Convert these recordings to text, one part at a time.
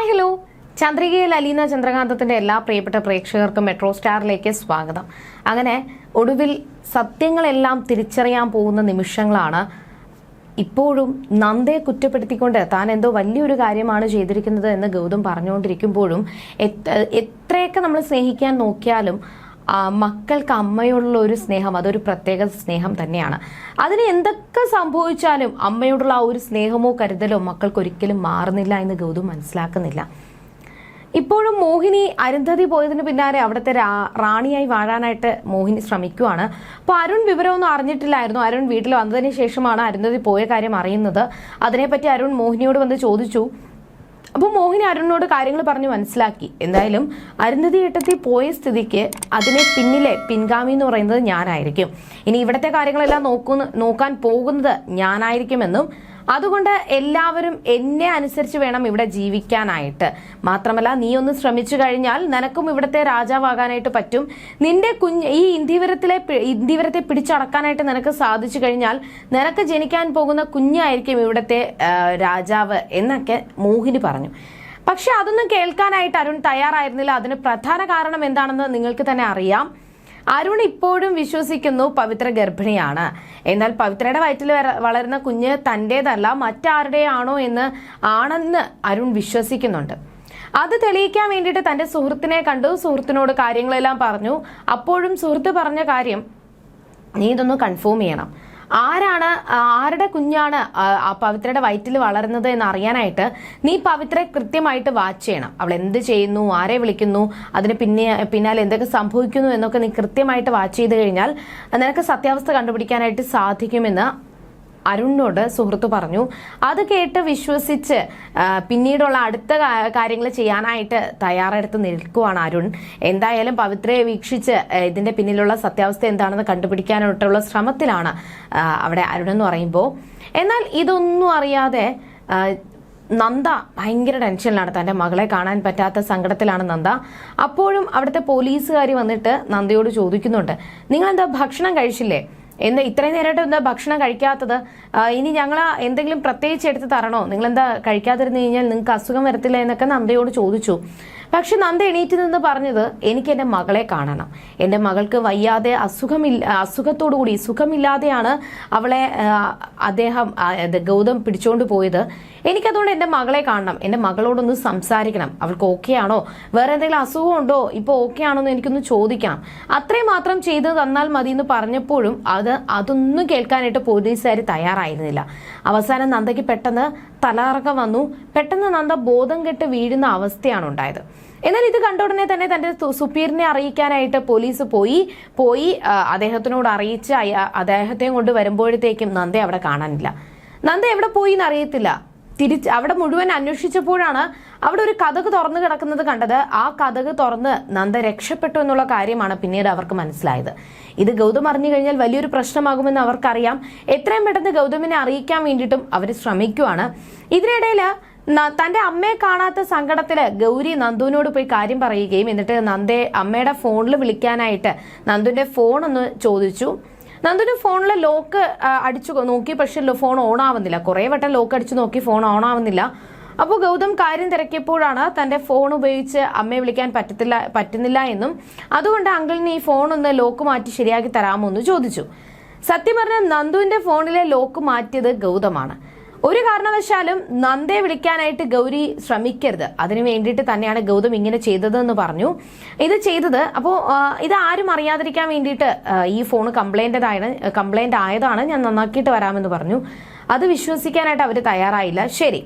Hi hello ചന്ദ്രികയിൽ അലീന ചന്ദ്രകാന്തത്തിന്റെ എല്ലാ പ്രിയപ്പെട്ട പ്രേക്ഷകർക്കും മെട്രോ സ്റ്റാറിലേക്ക് സ്വാഗതം. അങ്ങനെ ഒടുവിൽ സത്യങ്ങളെല്ലാം തിരിച്ചറിയാൻ പോകുന്ന നിമിഷങ്ങളാണ് ഇപ്പോഴും നന്ദയെ കുറ്റപ്പെടുത്തിക്കൊണ്ട് താൻ എന്തോ വലിയൊരു കാര്യമാണ് ചെയ്തിരിക്കുന്നത് എന്ന് ഗൗതം പറഞ്ഞുകൊണ്ടിരിക്കുമ്പോഴും എത്ര- എത്രയൊക്കെ നമ്മൾ സ്നേഹിക്കാൻ നോക്കിയാലും മക്കൾക്ക് അമ്മയോടുള്ള ഒരു സ്നേഹം അതൊരു പ്രത്യേക സ്നേഹം തന്നെയാണ്. അതിന് എന്തൊക്കെ സംഭവിച്ചാലും അമ്മയോടുള്ള ആ ഒരു സ്നേഹമോ കരുതലോ മക്കൾക്ക് ഒരിക്കലും മാറുന്നില്ല എന്ന് ഗൗതം മനസ്സിലാക്കുന്നില്ല. ഇപ്പോഴും മോഹിനി അരുന്ധതി പോയതിന് പിന്നാലെ അവിടുത്തെ റാണിയായി വാഴാനായിട്ട് മോഹിനി ശ്രമിക്കുവാണ്. അപ്പോൾ അരുൺ വിവരമൊന്നും അറിഞ്ഞിട്ടില്ലായിരുന്നു. അരുൺ വീട്ടിൽ വന്നതിന് ശേഷമാണ് അരുന്ധതി പോയ കാര്യം അറിയുന്നത്. അതിനെപ്പറ്റി അരുൺ മോഹിനിയോട് വന്ന് ചോദിച്ചു. അപ്പോൾ മോഹിനി അരുണിനോട് കാര്യങ്ങൾ പറഞ്ഞ് മനസ്സിലാക്കി. എന്തായാലും അരുന്ധതി ഏട്ടത്തി പോയ സ്ഥിതിക്ക് അതിനെ പിന്നിലെ പിൻഗാമി എന്ന് പറയുന്നത് ഞാനായിരിക്കും. ഇനി ഇവിടുത്തെ കാര്യങ്ങളെല്ലാം നോക്കുന്ന നോക്കാൻ പോകുന്നത് ഞാനായിരിക്കുമെന്നും അതുകൊണ്ട് എല്ലാവരും എന്നെ അനുസരിച്ച് വേണം ഇവിടെ ജീവിക്കാനായിട്ട്. മാത്രമല്ല നീ ഒന്ന് ശ്രമിച്ചു കഴിഞ്ഞാൽ നിനക്കും ഇവിടുത്തെ രാജാവാകാനായിട്ട് പറ്റും. നിന്റെ കുഞ്ഞ് ഈ ഇന്ത്യവരത്തിലെ ഇന്ത്യവരത്തെ പിടിച്ചടക്കാനായിട്ട് നിനക്ക് സാധിച്ചു കഴിഞ്ഞാൽ നിനക്ക് ജനിക്കാൻ പോകുന്ന കുഞ്ഞായിരിക്കും ഇവിടുത്തെ രാജാവ് എന്നൊക്കെ മോഹിനി പറഞ്ഞു. പക്ഷെ അതൊന്നും കേൾക്കാനായിട്ട് അരുൺ തയ്യാറായിരുന്നില്ല. അതിന് പ്രധാന കാരണം എന്താണെന്ന് നിങ്ങൾക്ക് തന്നെ അറിയാം. അരുൺ ഇപ്പോഴും വിശ്വസിക്കുന്നു പവിത്ര ഗർഭിണിയാണ്. എന്നാൽ പവിത്രയുടെ വയറ്റിൽ വളരുന്ന കുഞ്ഞ് തന്റെതല്ല മറ്റാരുടെയാണോ എന്ന് ആണെന്ന് അരുൺ വിശ്വസിക്കുന്നുണ്ട്. അത് തെളിയിക്കാൻ വേണ്ടിയിട്ട് തന്റെ സുഹൃത്തിനെ കണ്ടു സുഹൃത്തിനോട് കാര്യങ്ങളെല്ലാം പറഞ്ഞു. അപ്പോഴും സുഹൃത്ത് പറഞ്ഞ കാര്യം നീ ഇതൊന്ന് കൺഫേം ചെയ്യണം. ആരാണ് ആരുടെ കുഞ്ഞാണ് ആ, പവിത്രയുടെ വയറ്റിൽ വളരുന്നത് എന്ന് അറിയാനായിട്ട് നീ പവിത്രയെ കൃത്യമായിട്ട് വാച്ച് ചെയ്യണം. അവൾ എന്ത് ചെയ്യുന്നു ആരെ വിളിക്കുന്നു അതിന് പിന്നെ പിന്നാലെ എന്തൊക്കെ സംഭവിക്കുന്നു എന്നൊക്കെ നീ കൃത്യമായിട്ട് വാച്ച് ചെയ്ത് കഴിഞ്ഞാൽ നിനക്ക് സത്യാവസ്ഥ കണ്ടുപിടിക്കാനായിട്ട് സാധിക്കുമെന്ന് അരുണിനോട് സുഹൃത്ത് പറഞ്ഞു. അത് കേട്ട് വിശ്വസിച്ച് പിന്നീടുള്ള അടുത്ത കാര്യങ്ങൾ ചെയ്യാനായിട്ട് തയ്യാറെടുത്ത് നിൽക്കുവാണ് അരുൺ. എന്തായാലും പവിത്രയെ വീക്ഷിച്ച് ഇതിന്റെ പിന്നിലുള്ള സത്യാവസ്ഥ എന്താണെന്ന് കണ്ടുപിടിക്കാനായിട്ടുള്ള ശ്രമത്തിലാണ് അവിടെ അരുൺ എന്ന് പറയുമ്പോൾ. എന്നാൽ ഇതൊന്നും അറിയാതെ നന്ദ ഭയങ്കര ടെൻഷനിലാണ്. തന്റെ മകളെ കാണാൻ പറ്റാത്ത സങ്കടത്തിലാണ് നന്ദ. അപ്പോഴും അവിടുത്തെ പോലീസുകാർ വന്നിട്ട് നന്ദയോട് ചോദിക്കുന്നുണ്ട്. നിങ്ങൾ എന്താ ഭക്ഷണം കഴിച്ചില്ലേ? എന്താ ഇത്രയും നേരമായിട്ട് എന്താ ഭക്ഷണം കഴിക്കാത്തത്? ഇനി ഞങ്ങൾ എന്തെങ്കിലും പ്രത്യേകിച്ച് എടുത്ത് തരണോ? നിങ്ങൾ എന്താ കഴിക്കാതിരുന്നു കഴിഞ്ഞാൽ നിങ്ങൾക്ക് അസുഖം വരത്തില്ല എന്നൊക്കെ നന്ദയോട് ചോദിച്ചു. പക്ഷെ നന്ദ എണീറ്റ് നിന്ന് പറഞ്ഞത് എനിക്ക് എന്റെ മകളെ കാണണം. എന്റെ മകൾക്ക് വയ്യാതെ അസുഖമില്ല അസുഖത്തോടു കൂടി സുഖമില്ലാതെയാണ് അവളെ അദ്ദേഹം ഗൗതം പിടിച്ചോണ്ട് പോയത്. എനിക്കതുകൊണ്ട് എന്റെ മകളെ കാണണം. എന്റെ മകളോടൊന്ന് സംസാരിക്കണം. അവൾക്ക് ഓക്കെ ആണോ? വേറെ എന്തെങ്കിലും അസുഖം ഉണ്ടോ? ഇപ്പോൾ ഓക്കെ ആണോ എന്ന് എനിക്കൊന്ന് ചോദിക്കണം. അത്രയും മാത്രം ചെയ്ത് തന്നാൽ മതി എന്ന് പറഞ്ഞപ്പോഴും അത് അതൊന്നും കേൾക്കാനായിട്ട് പോലീസുകാർ തയ്യാറായിരുന്നില്ല. അവസാനം നന്ദയ്ക്ക് പെട്ടെന്ന് തലകറക്കം വന്നു. പെട്ടെന്ന് നന്ദ ബോധം കെട്ട് വീഴുന്ന അവസ്ഥയാണ് ഉണ്ടായത്. എന്നാൽ ഇത് കണ്ട ഉടനെ തന്നെ തന്റെ സുപ്പീറിനെ അറിയിക്കാനായിട്ട് പോലീസ് പോയി. പോയി അദ്ദേഹത്തിനോട് അറിയിച്ച് അദ്ദേഹത്തെയും കൊണ്ട് വരുമ്പോഴത്തേക്കും നന്ദ അവിടെ കാണാനില്ല. നന്ദ എവിടെ പോയി എന്ന് അറിയത്തില്ല. തിരിച്ച് അവിടെ മുഴുവൻ അന്വേഷിച്ചപ്പോഴാണ് അവിടെ ഒരു കഥക് തുറന്നു കിടക്കുന്നത് കണ്ടത്. ആ കഥക് തുറന്ന് നന്ദ രക്ഷപ്പെട്ടു എന്നുള്ള കാര്യമാണ് പിന്നീട് അവർക്ക് മനസ്സിലായത്. ഇത് ഗൗതം അറിഞ്ഞു കഴിഞ്ഞാൽ വലിയൊരു പ്രശ്നമാകുമെന്ന് അവർക്കറിയാം. എത്രയും പെട്ടെന്ന് ഗൗതമിനെ അറിയിക്കാൻ വേണ്ടിയിട്ടും അവർ ശ്രമിക്കുവാണ്. ഇതിനിടയിൽ തന്റെ അമ്മയെ കാണാത്ത സങ്കടത്തിൽ ഗൗരി നന്ദുവിനോട് പോയി കാര്യം പറയുകയും എന്നിട്ട് നന്ദയെ അമ്മയുടെ ഫോണിൽ വിളിക്കാനായിട്ട് നന്ദുവിന്റെ ഫോൺ ഒന്ന് ചോദിച്ചു. നന്ദുവിന്റെ ഫോണിലെ ലോക്ക് അടിച്ചു നോക്കി പക്ഷെ ഫോൺ ഓൺ ആവുന്നില്ല. കുറേ വട്ടം ലോക്ക് അടിച്ചു നോക്കി ഫോൺ ഓൺ ആവുന്നില്ല. അപ്പോൾ ഗൗതം കാര്യം തിരക്കിയപ്പോഴാണ് തന്റെ ഫോൺ ഉപയോഗിച്ച് അമ്മയെ വിളിക്കാൻ പറ്റത്തില്ല പറ്റുന്നില്ല എന്നും. അതുകൊണ്ട് അങ്കിളിന് ഈ ഫോൺ ഒന്ന് ലോക്ക് മാറ്റി ശരിയാക്കി തരാമോ എന്ന് ചോദിച്ചു. സത്യം പറഞ്ഞാൽ നന്ദുവിന്റെ ഫോണിലെ ലോക്ക് മാറ്റിയത് ഗൗതമാണ്. ഒരു കാരണവശാലും നന്ദെ വിളിക്കാനായിട്ട് ഗൗരി ശ്രമിക്കരുത്. അതിനു വേണ്ടിയിട്ട് തന്നെയാണ് ഗൗതം ഇങ്ങനെ ചെയ്തതെന്ന് പറഞ്ഞു. ഇത് ചെയ്തത് അപ്പോൾ ഇത് ആരും അറിയാതിരിക്കാൻ വേണ്ടിയിട്ട് ഈ ഫോൺ കംപ്ലൈന്റെതാണ് കംപ്ലൈന്റ് ആയതാണ്. ഞാൻ നന്നാക്കിയിട്ട് വരാമെന്ന് പറഞ്ഞു. അത് വിശ്വസിക്കാനായിട്ട് അവർ തയ്യാറായില്ല. ശരി.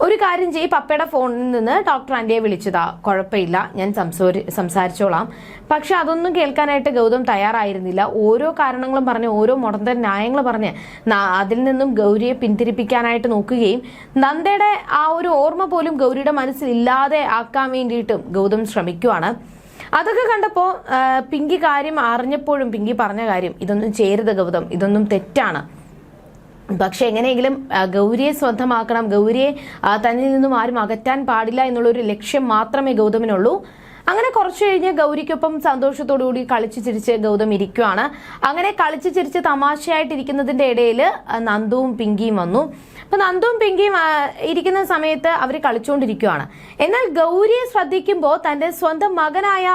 ഒരു കാര്യം ചെയ്യ്. പപ്പയുടെ ഫോണിൽ നിന്ന് ഡോക്ടർ ആന്റിയെ വിളിച്ചതാ. കുഴപ്പമില്ല. ഞാൻ സംസാരി സംസാരിച്ചോളാം. പക്ഷെ അതൊന്നും കേൾക്കാനായിട്ട് ഗൗതം തയ്യാറായിരുന്നില്ല. ഓരോ കാരണങ്ങളും പറഞ്ഞ് ഓരോ മുടന്തൻ ന്യായങ്ങൾ പറഞ്ഞ് അതിൽ നിന്നും ഗൗരിയെ പിന്തിരിപ്പിക്കാനായിട്ട് നോക്കുകയും നന്ദയുടെ ആ ഒരു ഓർമ്മ പോലും ഗൗരിയുടെ മനസ്സിൽ ഇല്ലാതെ ആക്കാൻ വേണ്ടിയിട്ടും ഗൗതം ശ്രമിക്കുവാണ്. അതൊക്കെ കണ്ടപ്പോൾ പിങ്കി കാര്യം അറിഞ്ഞപ്പോഴും പിങ്കി പറഞ്ഞ കാര്യം ഇതൊന്നും ചേരുത് ഗൗതം. ഇതൊന്നും തെറ്റാണ്. പക്ഷെ എങ്ങനെയെങ്കിലും ഗൗരിയെ സ്വന്തമാക്കണം. ഗൗരിയെ തന്നിൽ നിന്നും ആരും അകറ്റാൻ പാടില്ല എന്നുള്ളൊരു ലക്ഷ്യം മാത്രമേ ഗൗതമിനുള്ളൂ. അങ്ങനെ കുറച്ചു കഴിഞ്ഞ് ഗൗരിക്കൊപ്പം സന്തോഷത്തോടു കൂടി കളിച്ചു ചിരിച്ച് ഗൗതം ഇരിക്കുവാണ്. അങ്ങനെ കളിച്ചു ചിരിച്ച് തമാശയായിട്ടിരിക്കുന്നതിന്റെ ഇടയിൽ നന്ദുവും പിങ്കിയും വന്നു. അപ്പൊ നന്ദും പിങ്കിയും ഇരിക്കുന്ന സമയത്ത് അവർ കളിച്ചുകൊണ്ടിരിക്കുകയാണ് എന്നാൽ ഗൗരിയെ ശ്രദ്ധിക്കുമ്പോൾ തന്റെ സ്വന്തം മകനായ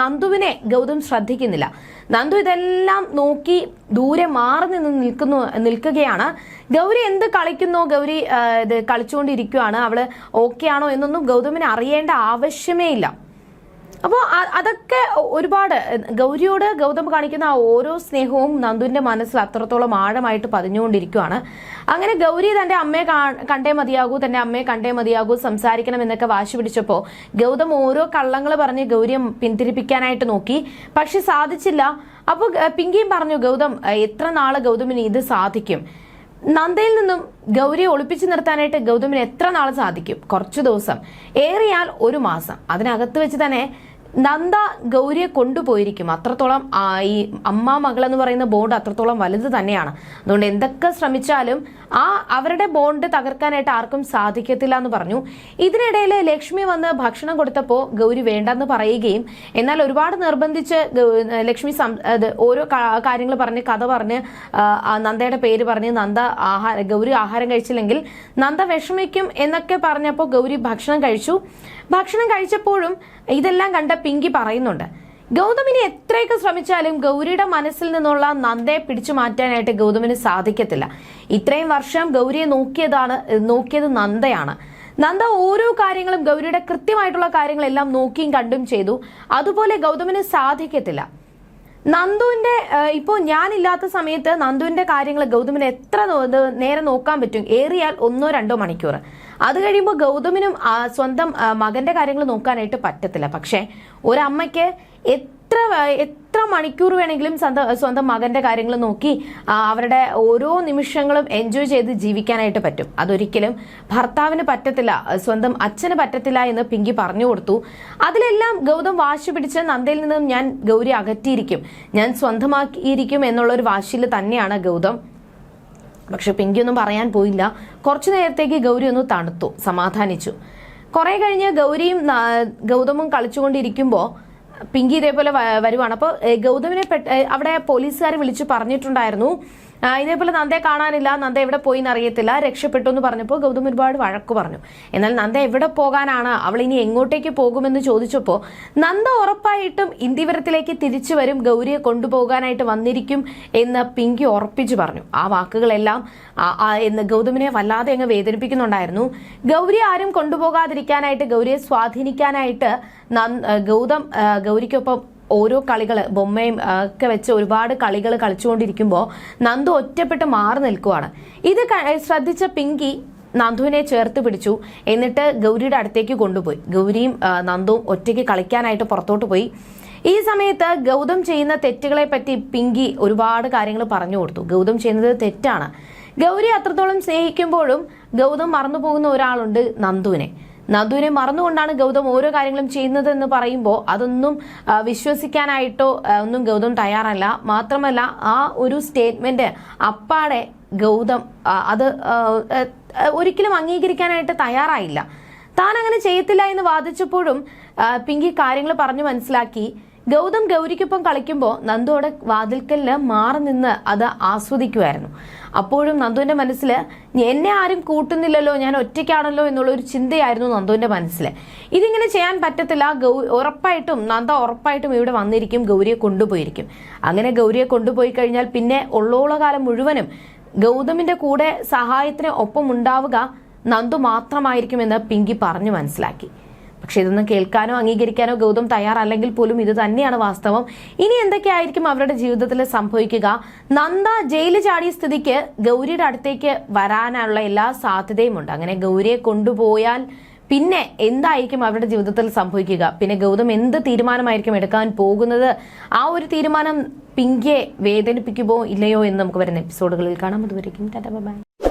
നന്ദുവിനെ ഗൗതം ശ്രദ്ധിക്കുന്നില്ല. നന്ദു ഇതെല്ലാം നോക്കി ദൂരെ മാറി നിന്ന് നിൽക്കുന്നു നിൽക്കുകയാണ്. ഗൗരി എന്ത് കളിക്കുന്നോ ഗൗരി ഇത് കളിച്ചുകൊണ്ടിരിക്കുകയാണ് അവൾ ഓക്കെ ആണോ എന്നൊന്നും ഗൗതമിന് അറിയേണ്ട ആവശ്യമേ ഇല്ല. അപ്പോൾ അതൊക്കെ ഒരുപാട് ഗൗരിയോട് ഗൗതം കാണിക്കുന്ന ആ ഓരോ സ്നേഹവും നന്ദുവിന്റെ മനസ്സിൽ അത്രത്തോളം ആഴമായിട്ട് പതിഞ്ഞുകൊണ്ടിരിക്കുകയാണ് അങ്ങനെ ഗൗരി തന്റെ അമ്മയെ കണ്ടേ മതിയാകൂ തന്റെ അമ്മയെ കണ്ടേ മതിയാകൂ സംസാരിക്കണം എന്നൊക്കെ വാശി പിടിച്ചപ്പോൾ ഗൗതം ഓരോ കള്ളങ്ങൾ പറഞ്ഞ് ഗൗരിയെ പിന്തിരിപ്പിക്കാനായിട്ട് നോക്കി. പക്ഷെ സാധിച്ചില്ല. അപ്പോൾ പിങ്കിയും പറഞ്ഞു ഗൗതം എത്ര നാൾ ഗൗതമിന് ഇത് സാധിക്കും? നന്ദയിൽ നിന്നും ഗൗരിയെ ഒളിപ്പിച്ചു നിർത്താനായിട്ട് ഗൗതമിന് എത്ര നാൾ സാധിക്കും? കുറച്ചു ദിവസം. ഏറിയാൽ ഒരു മാസം. അതിനകത്ത് വെച്ച് തന്നെ നന്ദ ഗൗരിയെ കൊണ്ടുപോയിരിക്കും. അത്രത്തോളം ഈ അമ്മ മകൾ എന്ന് പറയുന്ന ബോണ്ട് അത്രത്തോളം വലുത് തന്നെയാണ്. അതുകൊണ്ട് എന്തൊക്കെ ശ്രമിച്ചാലും ആ അവരുടെ ബോണ്ട് തകർക്കാനായിട്ട് ആർക്കും സാധിക്കത്തില്ല എന്ന് പറഞ്ഞു. ഇതിനിടയിൽ ലക്ഷ്മി വന്ന് ഭക്ഷണം കൊടുത്തപ്പോൾ ഗൗരി വേണ്ടെന്ന് പറയുകയും എന്നാൽ ഒരുപാട് നിർബന്ധിച്ച് ലക്ഷ്മി ഓരോ കാര്യങ്ങൾ പറഞ്ഞ് കഥ പറഞ്ഞ് നന്ദയുടെ പേര് പറഞ്ഞ് നന്ദ ആഹാര ഗൗരി ആഹാരം കഴിച്ചില്ലെങ്കിൽ നന്ദ വിഷമിക്കും എന്നൊക്കെ പറഞ്ഞപ്പോൾ ഗൗരി ഭക്ഷണം കഴിച്ചു. ഭക്ഷണം കഴിച്ചപ്പോഴും ഇതെല്ലാം കണ്ട പിങ്കി പറയുന്നുണ്ട്. ഗൗതമിനെ എത്രയൊക്കെ ശ്രമിച്ചാലും ഗൗരിയുടെ മനസ്സിൽ നിന്നുള്ള നന്ദയെ പിടിച്ചു മാറ്റാനായിട്ട് ഗൗതമിന് സാധിക്കത്തില്ല. ഇത്രയും വർഷം ഗൗരിയെ നോക്കിയതാണ് നോക്കിയത് നന്ദയാണ്. നന്ദ ഓരോ കാര്യങ്ങളും ഗൗരിയുടെ കൃത്യമായിട്ടുള്ള കാര്യങ്ങളെല്ലാം നോക്കിയും കണ്ടും ചെയ്തു. അതുപോലെ ഗൗതമിന് സാധിക്കത്തില്ല. നന്ദുവിന്റെ ഇപ്പോൾ ഇപ്പോ ഞാനില്ലാത്ത സമയത്ത് നന്ദുവിന്റെ കാര്യങ്ങൾ ഗൗതമിന് എത്ര നേരെ നോക്കാൻ പറ്റും? ഏറിയാൽ ഒന്നോ രണ്ടോ മണിക്കൂർ അത് കഴിയുമ്പോൾ ഗൗതമിനും സ്വന്തം മകന്റെ കാര്യങ്ങൾ നോക്കാനായിട്ട് പറ്റത്തില്ല. പക്ഷേ ഒരമ്മയ്ക്ക് എത്ര എത്ര മണിക്കൂർ വേണമെങ്കിലും സ്വന്തം സ്വന്തം മകന്റെ കാര്യങ്ങൾ നോക്കി അവരുടെ ഓരോ നിമിഷങ്ങളും എൻജോയ് ചെയ്ത് ജീവിക്കാനായിട്ട് പറ്റും. അതൊരിക്കലും ഭർത്താവിന് പറ്റത്തില്ല സ്വന്തം അച്ഛന് പറ്റത്തില്ല എന്ന് പിങ്കി പറഞ്ഞു കൊടുത്തു. അതിലെല്ലാം ഗൗതം വാശി പിടിച്ച് നന്ദയിൽ നിന്നും ഞാൻ ഗൗരി അകറ്റിയിരിക്കും. ഞാൻ സ്വന്തമാക്കിയിരിക്കും എന്നുള്ള ഒരു വാശിയിൽ തന്നെയാണ് ഗൗതം. പക്ഷെ പിങ്കിയൊന്നും പറയാൻ പോയില്ല. കുറച്ചു നേരത്തേക്ക് ഗൗരി ഒന്ന് തണുത്തു സമാധാനിച്ചു. കുറെ കഴിഞ്ഞ് ഗൗരിയും ഗൗതമും കളിച്ചുകൊണ്ടിരിക്കുമ്പോൾ പിങ്കി ഇതേപോലെ വരുവാണ്. അപ്പോൾ ഗൗതമിനെ പെട്ട അവിടെ പോലീസുകാർ വിളിച്ച് പറഞ്ഞിട്ടുണ്ടായിരുന്നു ഇതേപോലെ നന്ദയെ കാണാനില്ല. നന്ദ എവിടെ പോയി എന്നറിയത്തില്ല രക്ഷപ്പെട്ടു എന്ന് പറഞ്ഞപ്പോൾ ഗൗതം ഒരുപാട് വഴക്ക് പറഞ്ഞു. എന്നാൽ നന്ദ എവിടെ പോകാനാണ്? അവൾ ഇനി എങ്ങോട്ടേക്ക് പോകുമെന്ന് ചോദിച്ചപ്പോൾ നന്ദ ഉറപ്പായിട്ടും ഇന്ത്യവരത്തിലേക്ക് തിരിച്ചു വരും. ഗൗരിയെ കൊണ്ടുപോകാനായിട്ട് വന്നിരിക്കും എന്ന് പിങ്കി ഉറപ്പിച്ചു പറഞ്ഞു. ആ വാക്കുകളെല്ലാം എന്ന് ഗൗതമിനെ വല്ലാതെ അങ്ങ് വേദനിപ്പിക്കുന്നുണ്ടായിരുന്നു. ഗൗരി ആരും കൊണ്ടുപോകാതിരിക്കാനായിട്ട് ഗൗരിയെ സ്വാധീനിക്കാനായിട്ട് ഗൗതം ഗൗരിക്കൊപ്പം ഓരോ കളികൾ ബൊമ്മയും ഒക്കെ വെച്ച് ഒരുപാട് കളികൾ കളിച്ചുകൊണ്ടിരിക്കുമ്പോൾ നന്ദു ഒറ്റപ്പെട്ട് മാറി നിൽക്കുവാണ്. ഇത് ശ്രദ്ധിച്ച പിങ്കി നന്ദുവിനെ ചേർത്ത് പിടിച്ചു. എന്നിട്ട് ഗൗരിയുടെ അടുത്തേക്ക് കൊണ്ടുപോയി. ഗൗരിയും നന്ദുവും ഒറ്റയ്ക്ക് കളിക്കാനായിട്ട് പുറത്തോട്ട് പോയി. ഈ സമയത്ത് ഗൗതം ചെയ്യുന്ന തെറ്റുകളെ പറ്റി പിങ്കി ഒരുപാട് കാര്യങ്ങൾ പറഞ്ഞു കൊടുത്തു. ഗൗതം ചെയ്യുന്നത് തെറ്റാണ്. ഗൗരി അത്രത്തോളം സ്നേഹിക്കുമ്പോഴും ഗൗതം മറന്നു പോകുന്ന ഒരാളുണ്ട് നന്ദുവിനെ. നന്ദുവിനെ മറന്നുകൊണ്ടാണ് ഗൗതം ഓരോ കാര്യങ്ങളും ചെയ്യുന്നത് എന്ന് പറയുമ്പോൾ അതൊന്നും വിശ്വസിക്കാനായിട്ടോ ഒന്നും ഗൗതം തയ്യാറല്ല. മാത്രമല്ല ആ ഒരു സ്റ്റേറ്റ്മെന്റ് അപ്പാടെ ഗൗതം അത് ഒരിക്കലും അംഗീകരിക്കാനായിട്ട് തയ്യാറായില്ല. താൻ അങ്ങനെ ചെയ്യത്തില്ല എന്ന് വാദിച്ചപ്പോഴും പിങ്കി കാര്യങ്ങൾ പറഞ്ഞു മനസ്സിലാക്കി. ഗൗതം ഗൗരിക്കൊപ്പം കളിക്കുമ്പോൾ നന്ദുവിടെ വാതിൽക്കല്ല് മാറി നിന്ന് അത് ആസ്വദിക്കുമായിരുന്നു അപ്പോഴും നന്ദുവിന്റെ മനസ്സിൽ എന്നെ ആരും കൂട്ടുന്നില്ലല്ലോ ഞാൻ ഒറ്റയ്ക്കാണല്ലോ എന്നുള്ള ഒരു ചിന്തയായിരുന്നു നന്ദുവിന്റെ മനസ്സിൽ ഇതിങ്ങനെ ചെയ്യാൻ പറ്റത്തില്ല. ഗൗ ഉറപ്പായിട്ടും നന്ദ ഉറപ്പായിട്ടും ഇവിടെ വന്നിരിക്കും ഗൗരിയെ കൊണ്ടുപോയിരിക്കും. അങ്ങനെ ഗൗരിയെ കൊണ്ടുപോയി കഴിഞ്ഞാൽ പിന്നെ ഉള്ളോള കാലം മുഴുവനും ഗൗതമിന്റെ കൂടെ സഹായത്തിന് ഒപ്പം ഉണ്ടാവുക നന്ദു മാത്രമായിരിക്കുമെന്ന് പിങ്കി പറഞ്ഞു മനസ്സിലാക്കി. പക്ഷെ ഇതൊന്നും കേൾക്കാനോ അംഗീകരിക്കാനോ ഗൗതം തയ്യാറല്ലെങ്കിൽ പോലും ഇത് തന്നെയാണ് വാസ്തവം. ഇനി എന്തൊക്കെയായിരിക്കും അവരുടെ ജീവിതത്തിൽ സംഭവിക്കുക? നന്ദ ജയിലിൽ ചാടിയ സ്ഥിതിക്ക് ഗൗരിയുടെ അടുത്തേക്ക് വരാനുള്ള എല്ലാ സാധ്യതയും ഉണ്ട് അങ്ങനെ ഗൗരിയെ കൊണ്ടുപോയാൽ പിന്നെ എന്തായിരിക്കും അവരുടെ ജീവിതത്തിൽ സംഭവിക്കുക? പിന്നെ ഗൗതം എന്ത് തീരുമാനമായിരിക്കും എടുക്കാൻ പോകുന്നത്? ആ ഒരു തീരുമാനം പിങ്കിയെ വേദനിപ്പിക്കുമോ ഇല്ലയോ എന്ന് നമുക്ക് വരുന്ന എപ്പിസോഡുകളിൽ കാണാം. അതുവരേക്കും ബൈ.